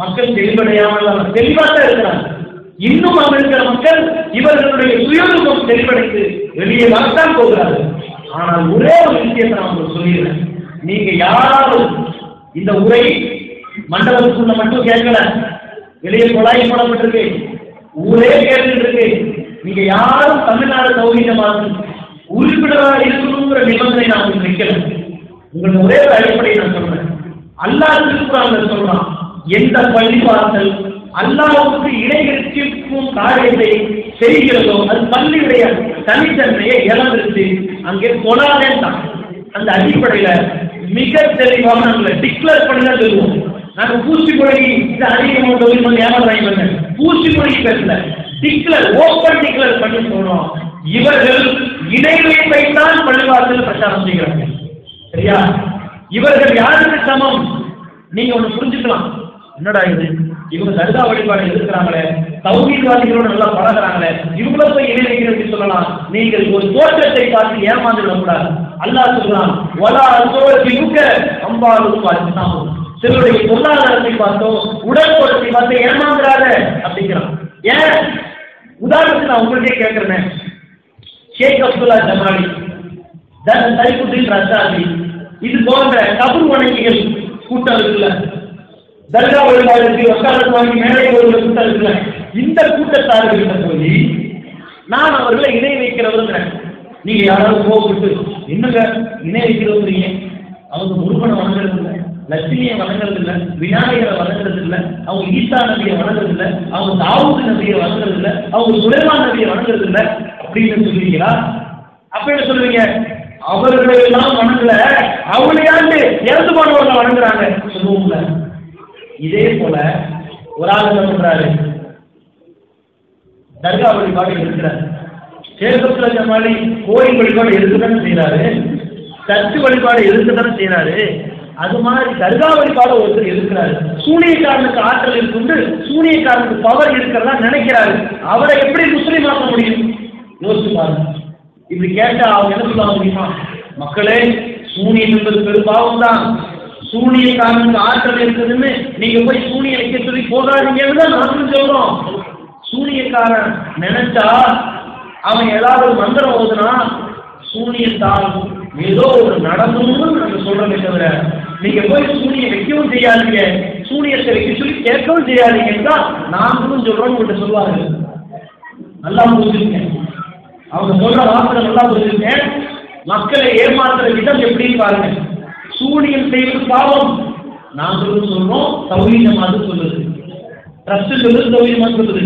மக்கள் தெளிவடையாமல் தெளிவாக தான் இருக்கிறாங்க இன்னும் அமெரிக்கிற இருக்கிற மக்கள் இவர்களுடைய சுயரூபம் தெளிவடைந்து வெளியே தான் போகிறார்கள். ஆனால் ஒரே ஒரு விஷயத்தை நான் உங்களுக்கு சொல்லிடுறேன். நீங்க யாராவது இந்த உரை மண்டபத்துக்குள்ள மட்டும் கேட்கல வெளியே குழாய் போடப்பட்டிருக்கு ஊரே கேட்டுட்டு நீங்க யாரும் தமிழ்நாடு சௌகரியமாக உறுப்பினராக இருக்கணுங்கிற நிபந்தனை நான் உங்களுக்கு வைக்கல. உங்களுக்கு ஒரே ஒரு அடிப்படையை நான் சொல்றேன். அல்லாஹ் திருக்குறாங்க சொல்றேன் எந்த பள்ளிவாசல் அல்லாவுக்கு இணை காரியத்தை செய்கிறதோ அது பள்ளியுடைய தனித்தன்மையை இழந்துருச்சு அங்கே தொழாதேன்தான் அந்த அடிப்படையில மிக தெளிவாக நாங்கள் டிக்ளேர் பண்ணி தான் சொல்லுவோம். நாங்க பூச்சி மொழி இந்த அதிகமாக தொழில் பண்ணி ஏமாறாங்க பூச்சி மொழி பேசல. டிக்ளேர் ஓப்பன் டிக்ளேர் பண்ணி போனோம். இவர்கள் இடைவெளியை தான் பள்ளிவாசல் பிரச்சாரம் செய்கிறாங்க சரியா? இவர்கள் யாருக்கு சமம்? நீங்க ஒண்ணு புரிஞ்சுக்கலாம். என்னடா இது? இவங்க தர்கா வழிபாடு இருக்கிறாங்களே தௌஹீத்வாதிகளோட நல்லா பழகிறாங்களே? இவங்கள போய் இணை சொல்லலாம். நீங்கள் ஒரு தோற்றத்தை பார்த்து ஏமாந்து விடக்கூடாது அல்லாஹ் சொல்லலாம் வலா சோழத்தி முக்க அம்பாலும் பார்த்துதான் சிலருடைய பொருளாதாரத்தை பார்த்தோ உடற்பொருத்தை பார்த்து ஏமாந்துறாரு அப்படிங்கிறான். ஏன்? உதாரணத்துக்கு நான் உங்களுக்கே கேட்கிறேன் ஷேக் அப்துல்லா ஜமாலி தன் தைப்புத்தின் ரசாதி இது போன்ற கபர் வணங்கிகள் கூட்டம் இருக்குல்ல தர்கா வழிபாடுக்கு வக்காலத்து வாங்கி மேலே ஒரு கூட்டம் இருக்குல்ல? இந்த கூட்டத்தார்கள்கிட்ட போய் நான் அவர்களை இணை வைக்கிறவருங்கிறேன் நீங்க யாராவது கோவிட்டு என்னங்க இணை வைக்கிறவங்க அவங்க முருகனை வணங்குறது இல்லை லட்சுமியை வணங்குறது இல்லை விநாயகரை வணங்குறது இல்லை அவங்க ஈசா நபியை வணங்குறது இல்லை அவங்க தாவூது நபியை வணங்குறது இல்லை அவங்க சுலைமான் நபியை வணங்குறது இல்லை அப்படின்னு சொல்லுவீங்களா? அப்ப என்ன சொல்லுவீங்க? அவர்களை எல்லாம் வணங்கல அவளையாண்டு இறந்து போனவர்களை வணங்குறாங்க. சொல்லுவோம்ல. இதே போல ஒரு ஆள் என்ன பண்றாரு தர்கா வழிபாடு இருக்கிறார் இருக்கிற மாதிரி கோயில் வழிபாடு இருக்குதானே செய்யறாரு சர்ச்சு வழிபாடு இருக்குதானே செய்யறாரு அது மாதிரி தர்கா வழிபாடு ஒருத்தர் இருக்கிறாரு சூனியக்காரனுக்கு ஆற்றல் இருக்குண்டு சூனியக்காரனுக்கு பவர் இருக்கிறதா நினைக்கிறாரு. அவரை எப்படி முஸ்லீம் ஆக்க முடியும்? யோசிச்சு பாருங்க. இப்படி கேட்டா அவங்க என்ன சொல்லுவாங்க தெரியுமா? மக்களே சூனியம் என்பது பெரும் பாவம் தான் சூனியக்காரனுக்கு ஆற்றல் இருக்குதுன்னு நீங்க போய் சூனிய வைக்க சொல்லி போகாதீங்கன்னு தான் நாங்களும் சொல்றோம் சூனியக்காரன் நினைச்சா அவன் ஏதாவது ஒரு மந்திரம் ஓதுனா சூனியத்தால் ஏதோ ஒரு நடந்தும்னு நாங்க சொல்றோமே தவிர நீங்க போய் சூனியம் வைக்கவும் செய்யாதீங்க. சூனியத்தை வைக்க சொல்லி கேட்கவும் செய்யாதீங்கன்னு தான் நாங்களும் சொல்றோம் உங்கள்கிட்ட சொல்லுவாங்க நல்லா புரிஞ்சுங்க அவங்க சொல்ற வார்த்தை நல்லா புரிஞ்சுங்க மக்களை ஏமாத்துற விதம் எப்படின்னு பாருங்க. சூனியம் செய்வது பாவம். நாங்களும் சொல்றோம் சௌரியமாக சொல்லுது. ட்ரஸ்ட் சொல்றது சௌரியமாக சொல்லுது.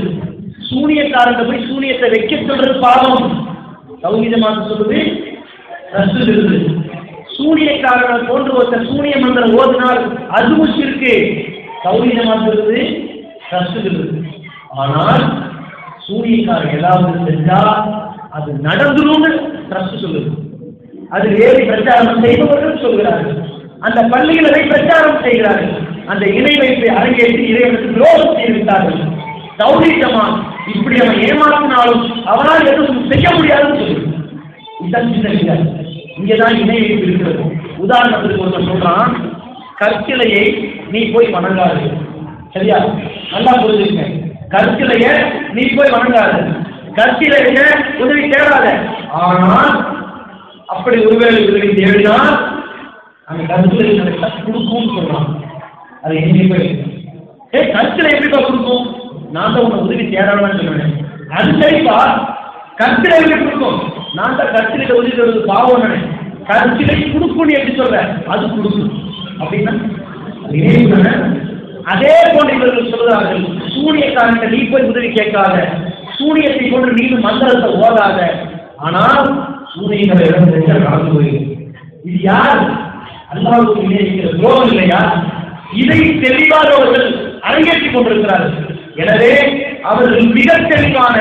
சூனியக்காரங்க போய் சூனியத்தை வைக்க சொல்றது பாவம். சௌரியமாக சொல்லுது ட்ரஸ்ட் சொல்லுது. சூனியக்காரனை போன்று ஒருத்தர் சூனிய மந்திரம் ஓதினால் அதுவும் இருக்கு சௌரியமாக சொல்லுது ட்ரஸ்ட் சொல்லுது. ஆனால் சூனியக்காரன் ஏதாவது செஞ்சா அது நடந்துடும் ட்ரஸ்ட் சொல்லுது. அது ஏறி பிரச்சாரம் செய்பவர்கள் சொல்கிறார்கள். அந்த பள்ளிகளை பிரச்சாரம் செய்கிறார்கள். அந்த இணை வைப்பை அரங்கேற்றி இறைவனுக்கு துரோகம் செய்துவிட்டார்கள். சௌரீட்டமா இப்படி அவன் ஏமாற்றினாலும் அவனால் எதுவும் செய்ய முடியாதுன்னு சொல்லுங்கள் இதான் சின்ன விஷயம். இங்கதான் இணை வைப்பு இருக்கிறது. உதாரணத்துக்கு ஒருத்தர் சொல்றான் கற்கிளையை நீ போய் வணங்காது. சரியா? நல்லா புரிஞ்சுங்க கற்கிளைய நீ போய் வணங்காது. கற்கிளைய உதவி தேடாத. ஆனால் அப்படி ஒருவேளை உதவி தேடினால் அந்த கருத்துல கொடுக்கும்னு சொல்றான் அது எங்கேயுமே ஏ கருத்துல எப்படிப்பா கொடுக்கும் நான் தான் உன்னை உதவி தேடலாம்னு சொல்லுவேன் அது சரிப்பா. கருத்துல எப்படி கொடுக்கும் நான் தான் கருத்துல உதவி தருவது பாவம் கருத்திலை கொடுக்கும்னு எப்படி சொல்ற? அது கொடுக்கும். அப்படின்னா அது அதே போன்று இவர்கள் சொல்கிறார்கள் சூரியக்காரன் நீ போய் உதவி கேட்காத. சூரியத்தை கொண்டு நீ மந்திரத்தை ஓதாத. ஆனால் சூரியனை இழந்து நடந்து இது யார்? அல்லாவுக்கு இணைக்கிற துரோகம் இல்லையா இதை தெளிவானவர்கள் அரங்கேற்றிக் கொண்டிருக்கிறார்கள். எனவே அவர்கள் மிக தெளிவான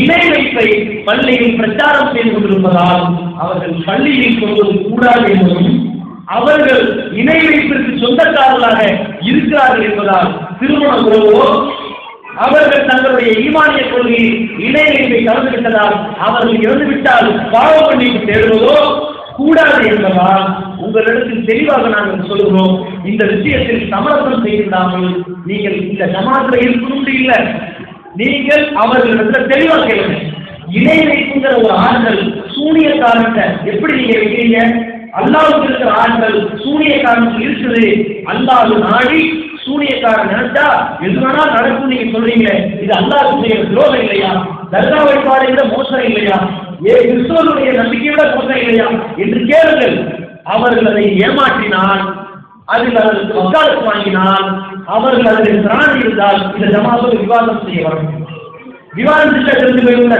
இணை வைப்பை பள்ளியில் பிரச்சாரம் செய்து கொண்டிருப்பதால் அவர்கள் பள்ளியில் சொல்வது கூடாது என்பதும் அவர்கள் இணை வைப்பிற்கு சொந்தக்காரர்களாக இருக்கிறார்கள் என்பதால் திருமண உறவோ அவர்கள் தங்களுடைய ஈமானிய கொள்கையில் இணை கலந்து விட்டதால் அவர்கள் இறந்து விட்டால் பாவ பண்ணிக்கு தேடுவதோ கூடாது என்பதால் உங்களிடத்தில் தெளிவாக நாங்கள் சொல்கிறோம் இந்த விஷயத்தில் சமரசம் செய்திருந்தாமல் நீங்கள் இந்த ஜமாத்துல இருக்கணும் இல்லை. நீங்கள் அவர்களிடத்துல தெளிவாக கேளுங்க. இணை வைக்குங்கிற ஒரு ஆற்றல் சூனியக்காரன்ட்ட எப்படி நீங்க வைக்கிறீங்க? அல்லாவுக்கு இருக்கிற ஆற்றல் சூனியக்காரனுக்கு இருக்குது. அல்லாது நாடி சூனியக்காரன் நினைச்சா எது நடக்கும் நீங்க சொல்றீங்களே இது அல்லாஹ் செய்யற துரோகம் இல்லையா? தர்கா வழிபாடை விட மோசம் இல்லையா? ஏ கிறிஸ்தவனுடைய நம்பிக்கை விட மோசம் இல்லையா? என்று கேளுங்கள். அவர்கள் அதை ஏமாற்றினால் அதில் அவர்களுக்கு வக்காலத்து வாங்கினால் அவர்கள் அதில் திராணி இருந்தால் இந்த ஜமாத்தோடு விவாதம் செய்ய வரும். விவாதத்தில் தெரிந்து போயுள்ள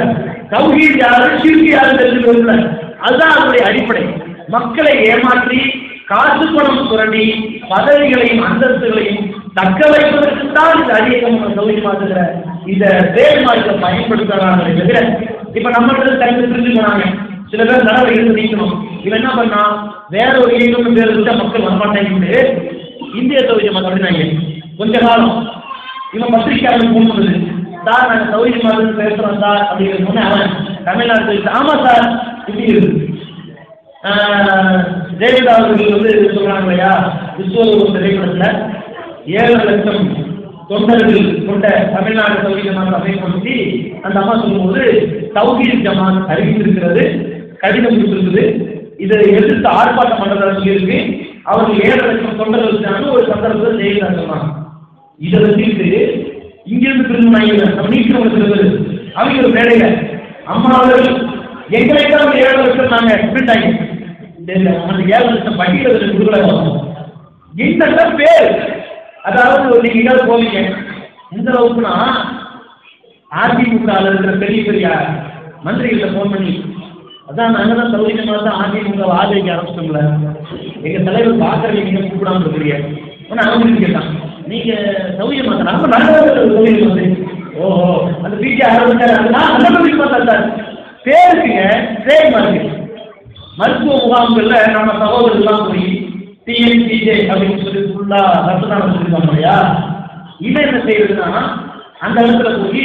தௌஹீத் யாரு சிறுக்கு யாரு தெரிந்து போயுள்ள அதுதான் அதனுடைய அடிப்படை. மக்களை ஏமாற்றி காசு பணம் சுரண்டி பதவிகளையும் அந்தஸ்துகளையும் தக்க வைப்பதற்கு தான் இந்த அரியக்கம் தௌஹி மாத்துகிற இந்த வேறுமார்க்க பயன்படுத்துறாங்க தவிர இப்ப நம்ம தனித்து பிரிஞ்சு போனாங்க சில பேர் நலவை இருந்து நீக்கணும். இவன் என்ன பண்ணா வேற ஒரு இயக்கம் பேர் இருந்தா மக்கள் வரமாட்டாங்க இந்திய தௌஹி தொடங்கினாங்க கொஞ்ச காலம். இவன் பத்திரிகையாளர் ஃபோன் பண்ணுது சார் நாங்கள் சௌரி மாதிரி பேசுகிறோம் சார் அப்படிங்கிற சொன்னேன் அவன் தமிழ்நாடு ஆமா சார் இப்படி இருக்கு. ஜெயலலிதா அவர்கள் வந்து சொல்றாங்க இல்லையா? விஸ்வரூபம் திரைப்படத்தில் ஏழு லட்சம் தொண்டர்கள் கொண்ட தமிழ்நாடு சௌரி ஜமாத் பற்றி அந்த அம்மா சொல்லும்போது தௌஹீத் ஜமாத் அறிவித்திருக்கிறது கடிதம் கொடுத்திருக்குது. இதை எதிர்த்து ஆர்ப்பாட்டம் பண்றதா சொல்லியிருக்கு அவர்கள் ஏழு லட்சம் தொண்டர்கள் வச்சாங்க ஒரு சந்தர்ப்பத்தில் ஜெயலலிதா இதை வச்சுக்கிட்டு இங்கிருந்து திரும்பினாங்க நம்ம நீக்கிறவங்க சில அவங்க ஒரு மேடையில அம்மா அவர்கள் எங்களை தான் ஏழு லட்சம் நாங்க விட்டாங்க அந்த ஏழு லட்சம் பட்டியல கொடுக்கல. இந்த பேர் அதாவது நீங்க எங்கேயாவது போவீங்க. இந்த அளவுக்குன்னா அதிமுக இருக்கிற பெரிய பெரிய மந்திரிகிட்ட ஃபோன் பண்ணி அதான் நாங்க தான் சௌகரியமா தான் அதிமுக ஆதரிக்க ஆரம்பிச்சோம்ல எங்க தலைவர் பாக்குறவங்க நீங்க கூப்பிடாம இருக்கிறீங்க. உடனே அவங்க கேட்டான். நீங்க சௌகரியமாக தான்? நம்ம நல்ல வந்து ஓஹோ அந்த பிஜே ஆரம்பிச்சாரு அதெல்லாம் நல்ல சௌகரியமா தான் சார். பேருக்குங்க ட்ரேட் மார்க்கு மருத்துவ முகாம்கள்ல நம்ம சகோதரர்கள்லாம் போய் டிஎன்பிஜே அப்படின்னு சொல்லி ஃபுல்லா ரத்ததானம் சொல்லிருக்காங்க இல்லையா? இவன் என்ன செய்யறதுன்னா அந்த இடத்துல போய்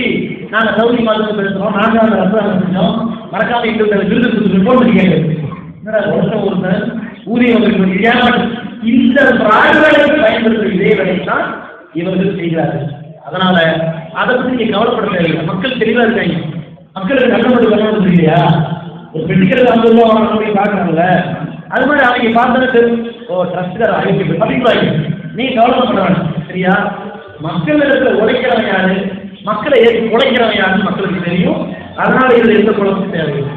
நாங்க சௌரி மாதிரி பேசுறோம் நாங்க அந்த ரத்ததானம் செஞ்சோம். மறக்காம எங்களுக்கு விருது கொடுத்து ரிப்போர்ட் என்னடா வருஷம் ஒருத்தர் ஊதியம் உங்களுக்கு இந்த பிராடுகளுக்கு பயன்படுத்துகிற இதே வேலையை தான் இவர்கள் செய்கிறார்கள். அதனால அதை பத்தி நீங்க கவலைப்பட தேவையில்லை. மக்கள் தெளிவா இருக்காங்க. மக்களுக்கு நல்லபடி வரணும் இல்லையா? ஒரு பெட்டிக்கல் ஐம்பது ரூபா வாங்கணும் போய் பார்க்கறாங்கல்ல? அது மாதிரி அவங்க பார்த்தா தெரியும். ஓ ட்ரஸ்ட்கார ஆகிட்டு அப்படிங்கிறாங்க நீங்க பண்ண வேண்டாம் சரியா? மக்கள் இடத்துல உழைக்கிறவன் யாரு? மக்களை ஏற்று உழைக்கிறவன் யாருன்னு மக்களுக்கு தெரியும். அதனால இதுல எந்த குழப்பமும் தேவையில்லை.